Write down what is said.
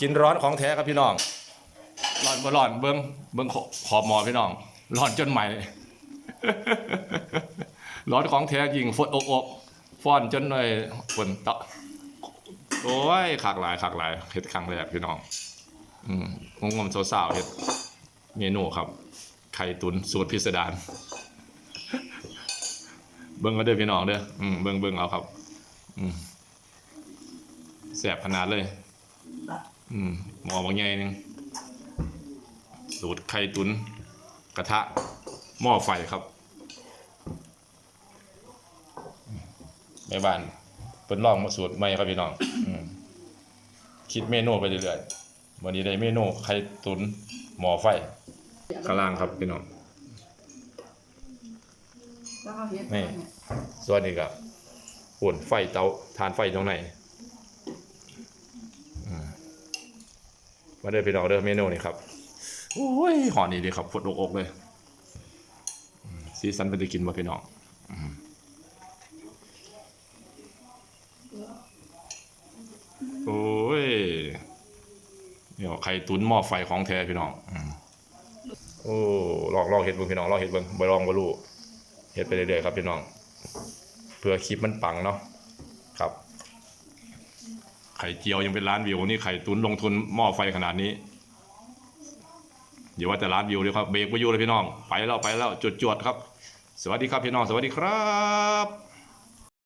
กินร้อนของแท้ครับพี่น้องร้อนบ่ร้อนเบิ้งเบิ้งขอบหมอพี่น้องร้อนจนใหม่ร้อนของแท้ยิงฝนอกอกฟ้อนจนเลยฝนตะโอ้ยขากหลายขากหลายเฮ็ดครั้งแรกพี่น้อง อืมงงงสาวๆเฮ็ดเมนูครับ ไข่ตุ๋นสูตรพิสดารเบิ่งก็เด้อพี่น้องเด้ออืมเบิ่งเบิ่งเอาครับ อืมแสบขนาดเลย อืมหมอบางใหญ่หนึงสูตรไข่ตุ๋นกระทะ หม้อไฟครับแม่บ้านเพิ่นลองมาสูตรใหม่ครับพี่น้องอืมคิดเมนูไปเรื่อยๆวันนี้ได้เมนูไข่ตุ๋นหม้อไฟข้างล่างครับพี่น้องแล้วเขาเฮ็ดนี่ส่วนนี้ก็ปุ่นไฟเตาทานไฟตรงไหนอืม มาเด้อพี่น้องเด้อเมนูนี่ครับโอ้ยหอนี่ดีครับฝดอกๆเลยอืมสีสันเป็นจะกินมาพี่น้องโอ้ยเนี่ยวไข่ตุ๋นหม้อไฟของแท้พี่น้องอืมโอ้ลองลองเห็ดเบิ่งพี่น้องลองเห็ดเบิ่งบ่ลองบ่รู้เห็ดไปเรื่อยๆครับพี่น้องเพื่อคลิปมันปังเนาะ ไข่เจียวยังเป็นล้านวิวนี่ไข่ตุ๋นลงทุนหม้อไฟขนาดนี้อย่าว่าแต่ล้านวิวเลยครับเบรกไปอยู่เลยพี่น้อง ไปแล้วไปแล้วจวดๆครับ สวัสดีครับพี่น้องสวัสดีครับ